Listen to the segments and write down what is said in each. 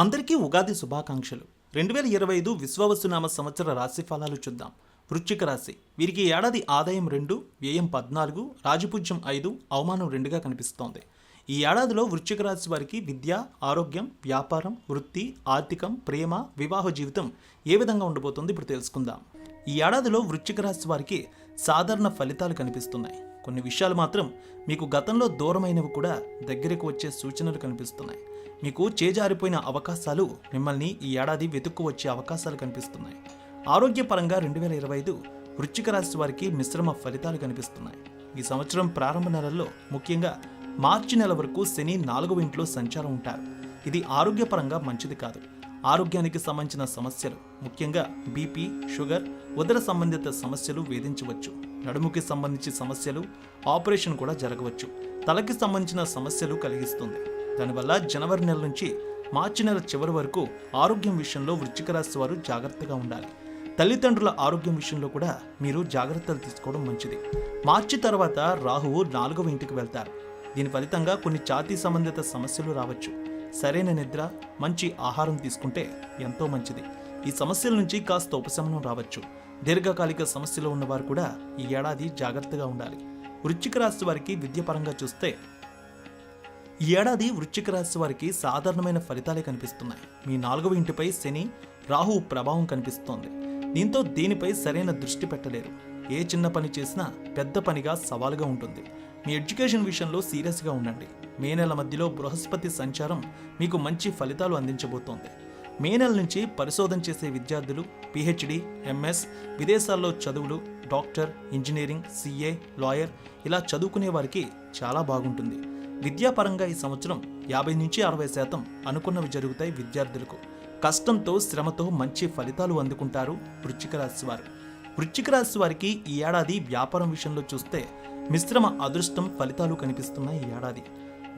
అందరికీ ఉగాది శుభాకాంక్షలు. రెండు వేల ఇరవై ఐదు విశ్వవసునామ సంవత్సర రాశి ఫలాలు చూద్దాం. వృశ్చిక రాశి. వీరికి ఏడాది ఆదాయం రెండు వ్యయం పద్నాలుగు రాజపూజ్యం ఐదు అవమానం రెండుగా కనిపిస్తోంది. ఈ ఏడాదిలో వృశ్చిక రాశి వారికి విద్య ఆరోగ్యం వ్యాపారం వృత్తి ఆర్థికం ప్రేమ వివాహ జీవితం ఏ విధంగా ఉండబోతుంది ఇప్పుడు తెలుసుకుందాం. ఈ ఏడాదిలో వృశ్చిక రాశి వారికి సాధారణ ఫలితాలు కనిపిస్తున్నాయి. కొన్ని విషయాలు మాత్రం మీకు గతంలో దూరమైనవి కూడా దగ్గరకు వచ్చే సూచనలు కనిపిస్తున్నాయి. మీకు చేజారిపోయిన అవకాశాలు మిమ్మల్ని ఈ ఏడాది వెతుక్కు వచ్చే అవకాశాలు కనిపిస్తున్నాయి. ఆరోగ్యపరంగా రెండు వేల ఇరవై ఐదు వృశ్చిక రాశి వారికి మిశ్రమ ఫలితాలు కనిపిస్తున్నాయి. ఈ సంవత్సరం ప్రారంభ నెలల్లో ముఖ్యంగా మార్చి నెల వరకు శని నాలుగవ ఇంట్లో సంచారం ఉంటారు. ఇది ఆరోగ్యపరంగా మంచిది కాదు. ఆరోగ్యానికి సంబంధించిన సమస్యలు ముఖ్యంగా బీపీ షుగర్ ఉదర సంబంధిత సమస్యలు వేధించవచ్చు. నడుముకి సంబంధించి సమస్యలు ఆపరేషన్ కూడా జరగవచ్చు. తలకి సంబంధించిన సమస్యలు కలిగిస్తుంది. దానివల్ల జనవరి నెల నుంచి మార్చి నెల చివరి వరకు ఆరోగ్యం విషయంలో వృశ్చిక రాశి వారు జాగ్రత్తగా ఉండాలి. తల్లిదండ్రుల ఆరోగ్యం విషయంలో కూడా మీరు జాగ్రత్తలు తీసుకోవడం మంచిది. మార్చి తర్వాత రాహువు నాలుగవ ఇంటికి వెళ్తారు. దీని ఫలితంగా కొన్ని ఛాతీ సంబంధిత సమస్యలు రావచ్చు. సరైన నిద్ర మంచి ఆహారం తీసుకుంటే ఎంతో మంచిది. ఈ సమస్యల నుంచి కాస్త ఉపశమనం రావచ్చు. దీర్ఘకాలిక సమస్యలు ఉన్నవారు కూడా ఈ ఏడాది జాగ్రత్తగా ఉండాలి. వృశ్చిక రాశి వారికి విద్యపరంగా చూస్తే ఈ ఏడాది వృశ్చిక రాశి వారికి సాధారణమైన ఫలితాలే కనిపిస్తున్నాయి. మీ నాలుగవ ఇంటిపై శని రాహు ప్రభావం కనిపిస్తోంది. దీంతో దీనిపై సరైన దృష్టి పెట్టలేరు. ఏ చిన్న పని చేసినా పెద్ద పనిగా సవాలుగా ఉంటుంది. మీ ఎడ్యుకేషన్ విషయంలో సీరియస్గా ఉండండి. మే నెల మధ్యలో బృహస్పతి సంచారం మీకు మంచి ఫలితాలు అందించబోతోంది. మే నెల నుంచి పరిశోధన చేసే విద్యార్థులు పిహెచ్డి ఎంఎస్ విదేశాల్లో చదువులు డాక్టర్ ఇంజనీరింగ్ సిఏ లాయర్ ఇలా చదువుకునే వారికి చాలా బాగుంటుంది. విద్యాపరంగా ఈ సంవత్సరం యాభై నుంచి అరవై శాతం అనుకున్నవి జరుగుతాయి విద్యార్థులకు. కష్టంతో శ్రమతో మంచి ఫలితాలు అందుకుంటారు వృశ్చిక రాశి వారు. వృశ్చిక రాశి వారికి ఈ ఏడాది వ్యాపారం విషయంలో చూస్తే మిశ్రమ అదృష్టం ఫలితాలు కనిపిస్తున్నాయి ఈ ఏడాది.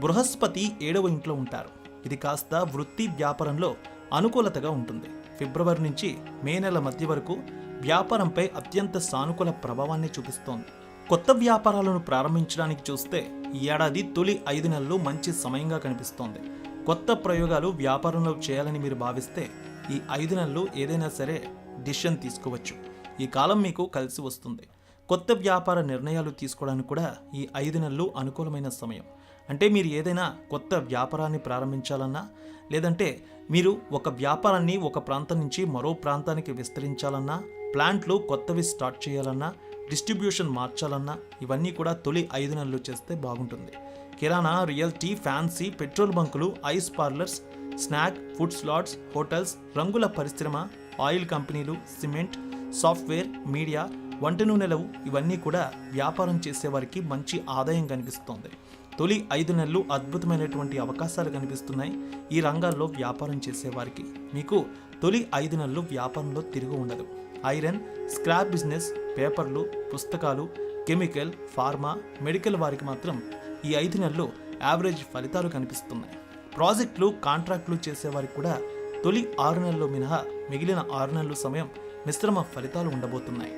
బృహస్పతి ఏడవ ఇంట్లో ఉంటారు. ఇది కాస్త వృత్తి వ్యాపారంలో అనుకూలతగా ఉంటుంది. ఫిబ్రవరి నుంచి మే నెల మధ్య వరకు వ్యాపారంపై అత్యంత సానుకూల ప్రభావాన్ని చూపిస్తోంది. కొత్త వ్యాపారాలను ప్రారంభించడానికి చూస్తే ఈ ఏడాది తొలి ఐదు నెలలు మంచి సమయంగా కనిపిస్తోంది. కొత్త ప్రయోగాలు వ్యాపారంలో చేయాలని మీరు భావిస్తే ఈ ఐదు నెలలు ఏదైనా సరే డిసిషన్ తీసుకోవచ్చు. ఈ కాలం మీకు కలిసి వస్తుంది. కొత్త వ్యాపార నిర్ణయాలు తీసుకోవడానికి కూడా ఈ ఐదు నెలలు అనుకూలమైన సమయం. అంటే మీరు ఏదైనా కొత్త వ్యాపారాన్ని ప్రారంభించాలన్నా లేదంటే మీరు ఒక వ్యాపారాన్ని ఒక ప్రాంతం నుంచి మరో ప్రాంతానికి విస్తరించాలన్నా ప్లాంట్లు కొత్తవి స్టార్ట్ చేయాలన్నా డిస్ట్రిబ్యూషన్ మార్చాలన్నా ఇవన్నీ కూడా తొలి ఐదు నెలలు చేస్తే బాగుంటుంది. కిరాణా realty fancy petrol బంకులు ice parlours snack food slots hotels రంగుల పరిశ్రమ ఆయిల్ కంపెనీలు సిమెంట్ సాఫ్ట్వేర్ మీడియా వంట నూనెలు ఇవన్నీ కూడా వ్యాపారం చేసేవారికి మంచి ఆదాయం కనిపిస్తోంది. తొలి ఐదు నెలలు అద్భుతమైనటువంటి అవకాశాలు కనిపిస్తున్నాయి. ఈ రంగాల్లో వ్యాపారం చేసేవారికి మీకు తొలి ఐదు నెలలు వ్యాపారంలో తిరుగు ఉండదు. ఐరన్ స్క్రాప్ బిజినెస్ పేపర్లు పుస్తకాలు కెమికల్ ఫార్మా మెడికల్ వారికి మాత్రం ఈ ఐదు నెలలు యావరేజ్ ఫలితాలు కనిపిస్తున్నాయి. ప్రాజెక్టులు కాంట్రాక్టులు చేసేవారికి కూడా తొలి ఆరు నెలలు మినహా మిగిలిన ఆరు నెలలు సమయం మిశ్రమ ఫలితాలు ఉండబోతున్నాయి.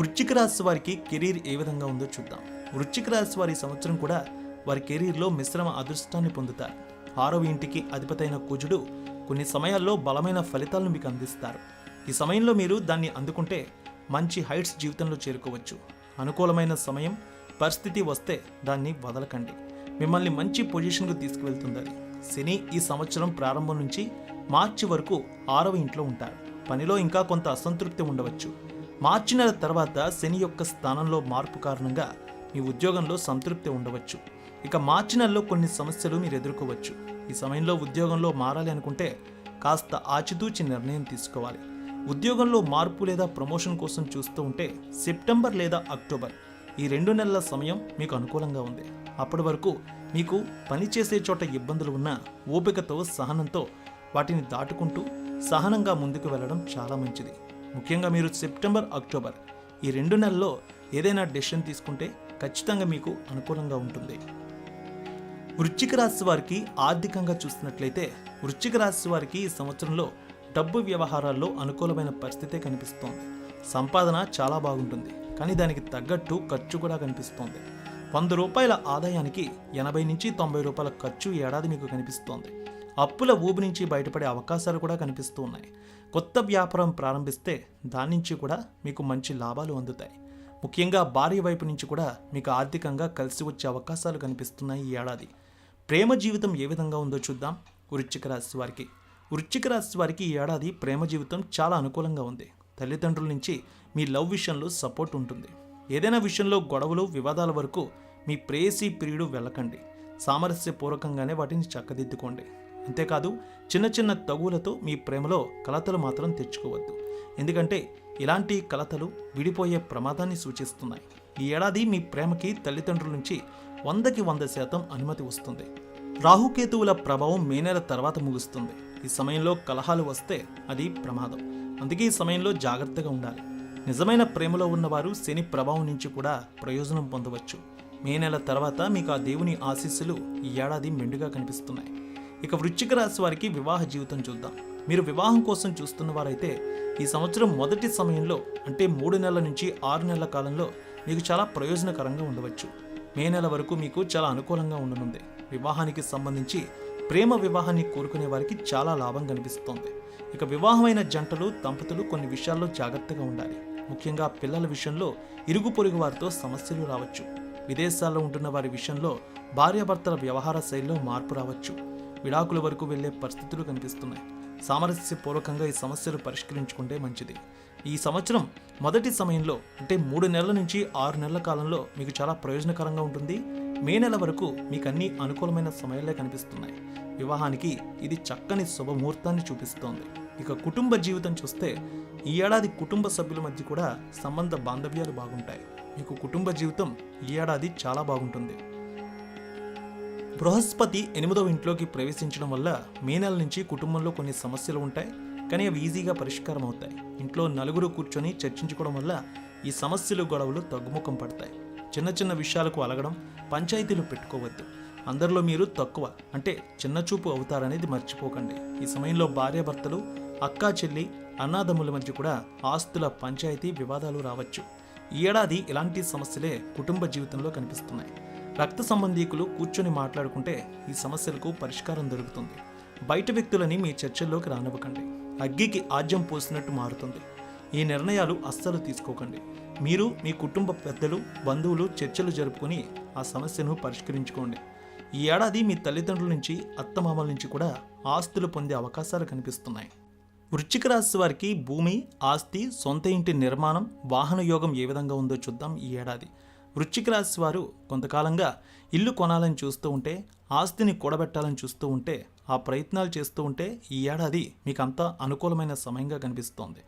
వృశ్చిక రాశి వారికి కెరీర్ ఏ విధంగా ఉందో చూద్దాం. వృశ్చిక రాశి వారి సంవత్సరం కూడా వారి కెరీర్లో మిశ్రమ అదృష్టాన్ని పొందుతారు. ఆరవ ఇంటికి అధిపతైన కుజుడు కొన్ని సమయాల్లో బలమైన ఫలితాలను మీకు అందిస్తారు. ఈ సమయంలో మీరు దాన్ని అందుకుంటే మంచి హైట్స్ జీవితంలో చేరుకోవచ్చు. అనుకూలమైన సమయం పరిస్థితి వస్తే దాన్ని వదలకండి. మిమ్మల్ని మంచి పొజిషన్కు తీసుకువెళ్తుంది అది శని ఈ సంవత్సరం ప్రారంభం నుంచి మార్చి వరకు ఆరవ ఇంట్లో ఉంటారు. పనిలో ఇంకా కొంత అసంతృప్తి ఉండవచ్చు. మార్చి నెల తర్వాత శని యొక్క స్థానంలో మార్పు కారణంగా మీ ఉద్యోగంలో సంతృప్తి ఉండవచ్చు. ఇక మార్చి నెలలో కొన్ని సమస్యలు మీరు ఎదుర్కోవచ్చు. ఈ సమయంలో ఉద్యోగంలో మారాలి అనుకుంటే కాస్త ఆచితూచి నిర్ణయం తీసుకోవాలి. ఉద్యోగంలో మార్పు లేదా ప్రమోషన్ కోసం చూస్తూ ఉంటే సెప్టెంబర్ లేదా అక్టోబర్ ఈ రెండు నెలల సమయం మీకు అనుకూలంగా ఉంది. అప్పటి వరకు మీకు పని చేసే చోట ఇబ్బందులు ఉన్నా ఓపికతో సహనంతో వాటిని దాటుకుంటూ సహనంగా ముందుకు వెళ్ళడం చాలా మంచిది. ముఖ్యంగా మీరు సెప్టెంబర్ అక్టోబర్ ఈ రెండు నెలల్లో ఏదైనా డెసిషన్ తీసుకుంటే ఖచ్చితంగా మీకు అనుకూలంగా ఉంటుంది. వృశ్చిక రాశి వారికి ఆర్థికంగా చూసినట్లయితే వృశ్చిక రాశి వారికి ఈ సంవత్సరంలో డబ్బు వ్యవహారాల్లో అనుకూలమైన పరిస్థితే కనిపిస్తోంది. సంపాదన చాలా బాగుంటుంది. కానీ దానికి తగ్గట్టు ఖర్చు కూడా కనిపిస్తోంది. వంద రూపాయల ఆదాయానికి ఎనభై నుంచి తొంభై రూపాయల ఖర్చు ఏడాది మీకు కనిపిస్తోంది. అప్పుల ఊబి నుంచి బయటపడే అవకాశాలు కూడా కనిపిస్తూ ఉన్నాయి. కొత్త వ్యాపారం ప్రారంభిస్తే దాని నుంచి కూడా మీకు మంచి లాభాలు అందుతాయి. ముఖ్యంగా భార్య వైపు నుంచి కూడా మీకు ఆర్థికంగా కలిసి వచ్చే అవకాశాలు కనిపిస్తున్నాయి ఈ ఏడాది. ప్రేమ జీవితం ఏ విధంగా ఉందో చూద్దాం. వృశ్చిక రాశి వారికి. వృశ్చిక రాశి వారికి ఈ ఏడాది ప్రేమ జీవితం చాలా అనుకూలంగా ఉంది. తల్లిదండ్రుల నుంచి మీ లవ్ విషయంలో సపోర్ట్ ఉంటుంది. ఏదైనా విషయంలో గొడవలు వివాదాల వరకు మీ ప్రేయసీ ప్రియుడు వెళ్ళకండి. సామరస్యపూర్వకంగానే వాటిని చక్కదిద్దుకోండి. అంతేకాదు చిన్న చిన్న తగులతో మీ ప్రేమలో కలతలు మాత్రం తెచ్చుకోవద్దు. ఎందుకంటే ఇలాంటి కలతలు విడిపోయే ప్రమాదాన్ని సూచిస్తున్నాయి. ఈ ఏడాది మీ ప్రేమకి తల్లిదండ్రుల నుంచి వందకి వంద శాతం అనుమతి వస్తుంది. రాహుకేతువుల ప్రభావం మే నెల తర్వాత ముగుస్తుంది. ఈ సమయంలో కలహాలు వస్తే అది ప్రమాదం. అందుకే ఈ సమయంలో జాగ్రత్తగా ఉండాలి. నిజమైన ప్రేమలో ఉన్నవారు శని ప్రభావం నుంచి కూడా ప్రయోజనం పొందవచ్చు. మే నెల తర్వాత మీకు ఆ దేవుని ఆశీస్సులు ఈ ఏడాది మెండుగా కనిపిస్తున్నాయి. ఇక వృశ్చిక రాశి వారికి వివాహ జీవితం చూద్దాం. మీరు వివాహం కోసం చూస్తున్న వారైతే ఈ సంవత్సరం మొదటి సమయంలో అంటే మూడు నెలల నుంచి ఆరు నెలల కాలంలో మీకు చాలా ప్రయోజనకరంగా ఉండవచ్చు. మే నెల వరకు మీకు చాలా అనుకూలంగా ఉండనుంది. వివాహానికి సంబంధించి ప్రేమ వివాహాన్ని కోరుకునే వారికి చాలా లాభం కనిపిస్తోంది. ఇక వివాహమైన జంటలు దంపతులు కొన్ని విషయాల్లో జాగ్రత్తగా ఉండాలి. ముఖ్యంగా పిల్లల విషయంలో ఇరుగు పొరుగు వారితో సమస్యలు రావచ్చు. విదేశాల్లో ఉంటున్న వారి విషయంలో భార్యాభర్తల వ్యవహార శైలిలో మార్పు రావచ్చు. విడాకుల వరకు వెళ్ళే పరిస్థితులు కనిపిస్తున్నాయి. సామరస్యపూర్వకంగా ఈ సమస్యలు పరిష్కరించుకుంటే మంచిది. ఈ సంవత్సరం మొదటి సమయంలో అంటే మూడు నెలల నుంచి ఆరు నెలల కాలంలో మీకు చాలా ప్రయోజనకరంగా ఉంటుంది. మే నెల వరకు మీకు అన్ని అనుకూలమైన సమయాలే కనిపిస్తున్నాయి. వివాహానికి ఇది చక్కని శుభముహూర్తాన్ని చూపిస్తోంది. ఇక కుటుంబ జీవితం చూస్తే ఈ ఏడాది కుటుంబ సభ్యుల మధ్య కూడా సంబంధ బాంధవ్యాలు బాగుంటాయి. మీకు కుటుంబ జీవితం ఈ ఏడాది చాలా బాగుంటుంది. బృహస్పతి ఎనిమిదవ ఇంట్లోకి ప్రవేశించడం వల్ల మే నెల నుంచి కుటుంబంలో కొన్ని సమస్యలు ఉంటాయి కానీ అవి ఈజీగా పరిష్కారం అవుతాయి. ఇంట్లో నలుగురు కూర్చొని చర్చించుకోవడం వల్ల ఈ సమస్యలు గొడవలు తగ్గుముఖం పడతాయి. చిన్న చిన్న విషయాలకు అలగడం పంచాయతీలు పెట్టుకోవద్దు. అందరిలో మీరు తక్కువ అంటే చిన్న చూపు అవుతారనేది మర్చిపోకండి. ఈ సమయంలో భార్యాభర్తలు అక్కా చెల్లి అన్నాదమ్ముల మధ్య కూడా ఆస్తుల పంచాయతీ వివాదాలు రావచ్చు. ఈ ఏడాది ఇలాంటి సమస్యలే కుటుంబ జీవితంలో కనిపిస్తున్నాయి. రక్త సంబంధీకులు కూర్చొని మాట్లాడుకుంటే ఈ సమస్యలకు పరిష్కారం దొరుకుతుంది. బయట వ్యక్తులని మీ చర్చల్లోకి రానివ్వకండి. అగ్గికి ఆజ్యం పోసినట్టు మారుతుంది. ఈ నిర్ణయాలు అస్సలు తీసుకోకండి. మీరు మీ కుటుంబ పెద్దలు బంధువులు చర్చలు జరుపుకొని ఆ సమస్యను పరిష్కరించుకోండి. ఈ ఏడాది మీ తల్లిదండ్రుల నుంచి అత్తమామల నుంచి కూడా ఆస్తులు పొందే అవకాశాలు కనిపిస్తున్నాయి. వృశ్చిక రాశి వారికి భూమి ఆస్తి సొంత ఇంటి నిర్మాణం వాహన యోగం ఏ విధంగా ఉందో చూద్దాం ఈ ఏడాది. వృశ్చిక రాశి వారు కొంతకాలంగా ఇల్లు కొనాలని చూస్తూ ఉంటే ఆస్తిని కూడబెట్టాలని చూస్తూ ఉంటే ఆ ప్రయత్నాలు చేస్తూ ఉంటే ఈ ఏడాది మీకు అంతా అనుకూలమైన సమయంగా కనిపిస్తోంది.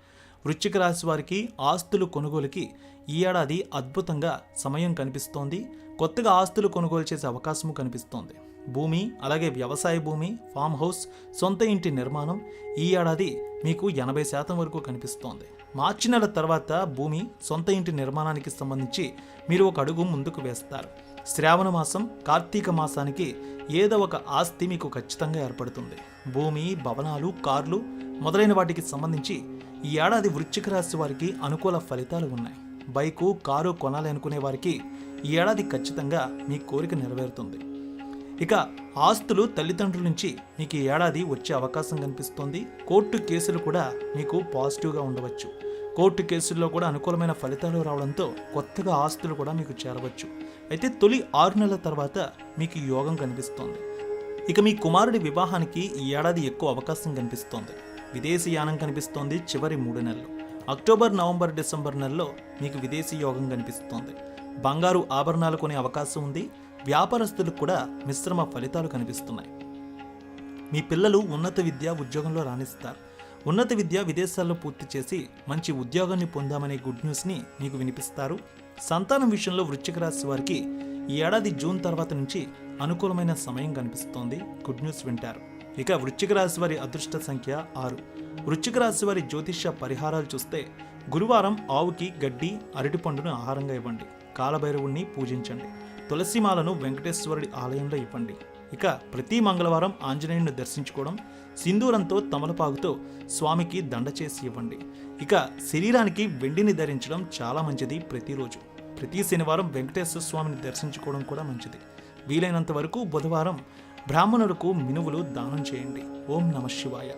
వృశ్చిక రాశి వారికి ఆస్తులు కొనుగోలుకి ఈ ఏడాది అద్భుతంగా సమయం కనిపిస్తోంది. కొత్తగా ఆస్తులు కొనుగోలు చేసే అవకాశము కనిపిస్తోంది. భూమి అలాగే వ్యవసాయ భూమి ఫామ్ హౌస్ సొంత ఇంటి నిర్మాణం ఈ ఏడాది మీకు ఎనభై శాతం వరకు కనిపిస్తోంది. మార్చి నెల తర్వాత భూమి సొంత ఇంటి నిర్మాణానికి సంబంధించి మీరు ఒక అడుగు ముందుకు వేస్తారు. శ్రావణ మాసం కార్తీక మాసానికి ఏదో ఒక ఆస్తి మీకు ఖచ్చితంగా ఏర్పడుతుంది. భూమి భవనాలు కార్లు మొదలైన వాటికి సంబంధించి ఈ ఏడాది వృశ్చిక రాశి వారికి అనుకూల ఫలితాలు ఉన్నాయి. బైకు కారు కొనాలి అనుకునే వారికి ఈ ఏడాది ఖచ్చితంగా మీ కోరిక నెరవేరుతుంది. ఇక ఆస్తులు తల్లిదండ్రుల నుంచి మీకు ఈ ఏడాది వచ్చే అవకాశం కనిపిస్తోంది. కోర్టు కేసులు కూడా మీకు పాజిటివ్గా ఉండవచ్చు. కోర్టు కేసుల్లో కూడా అనుకూలమైన ఫలితాలు రావడంతో కొత్తగా ఆస్తులు కూడా మీకు చేరవచ్చు. అయితే తొలి ఆరు నెలల తర్వాత మీకు యోగం కనిపిస్తోంది. ఇక మీ కుమారుడి వివాహానికి ఈ ఏడాది ఎక్కువ అవకాశం కనిపిస్తోంది. విదేశీ యానం కనిపిస్తోంది చివరి మూడు నెలలు. అక్టోబర్ నవంబర్ డిసెంబర్ నెలలో మీకు విదేశీ యోగం కనిపిస్తోంది. బంగారు ఆభరణాలు కొనే అవకాశం ఉంది. వ్యాపారస్తులకు కూడా మిశ్రమ ఫలితాలు కనిపిస్తున్నాయి. మీ పిల్లలు ఉన్నత విద్య ఉద్యోగంలో రాణిస్తారు. ఉన్నత విద్య విదేశాల్లో పూర్తి చేసి మంచి ఉద్యోగాన్ని పొందామనే గుడ్ న్యూస్ని మీకు వినిపిస్తారు. సంతానం విషయంలో వృశ్చిక రాశి వారికి ఈ ఏడాది జూన్ తర్వాత నుంచి అనుకూలమైన సమయం కనిపిస్తోంది. గుడ్ న్యూస్ వింటారు. ఇక వృశ్చిక రాశి వారి అదృష్ట సంఖ్య ఆరు. వృశ్చిక రాశి వారి జ్యోతిష్య పరిహారాలు చూస్తే గురువారం ఆవుకి గడ్డి అరటిపండును ఆహారంగా ఇవ్వండి. కాలభైరవుణ్ణి పూజించండి. తులసిమాలను వెంకటేశ్వరుడి ఆలయంలో ఇవ్వండి. ఇక ప్రతి మంగళవారం ఆంజనేయుని దర్శించుకోవడం సింధూరంతో తమలపాకుతో స్వామికి దండ చేసి ఇవ్వండి. ఇక శరీరానికి వెండిని ధరించడం చాలా మంచిది ప్రతిరోజు. ప్రతి శనివారం వెంకటేశ్వర స్వామిని దర్శించుకోవడం కూడా మంచిది. వీలైనంత వరకు బుధవారం బ్రాహ్మణులకు మినువులు దానం చేయండి. ఓం నమ శివాయ.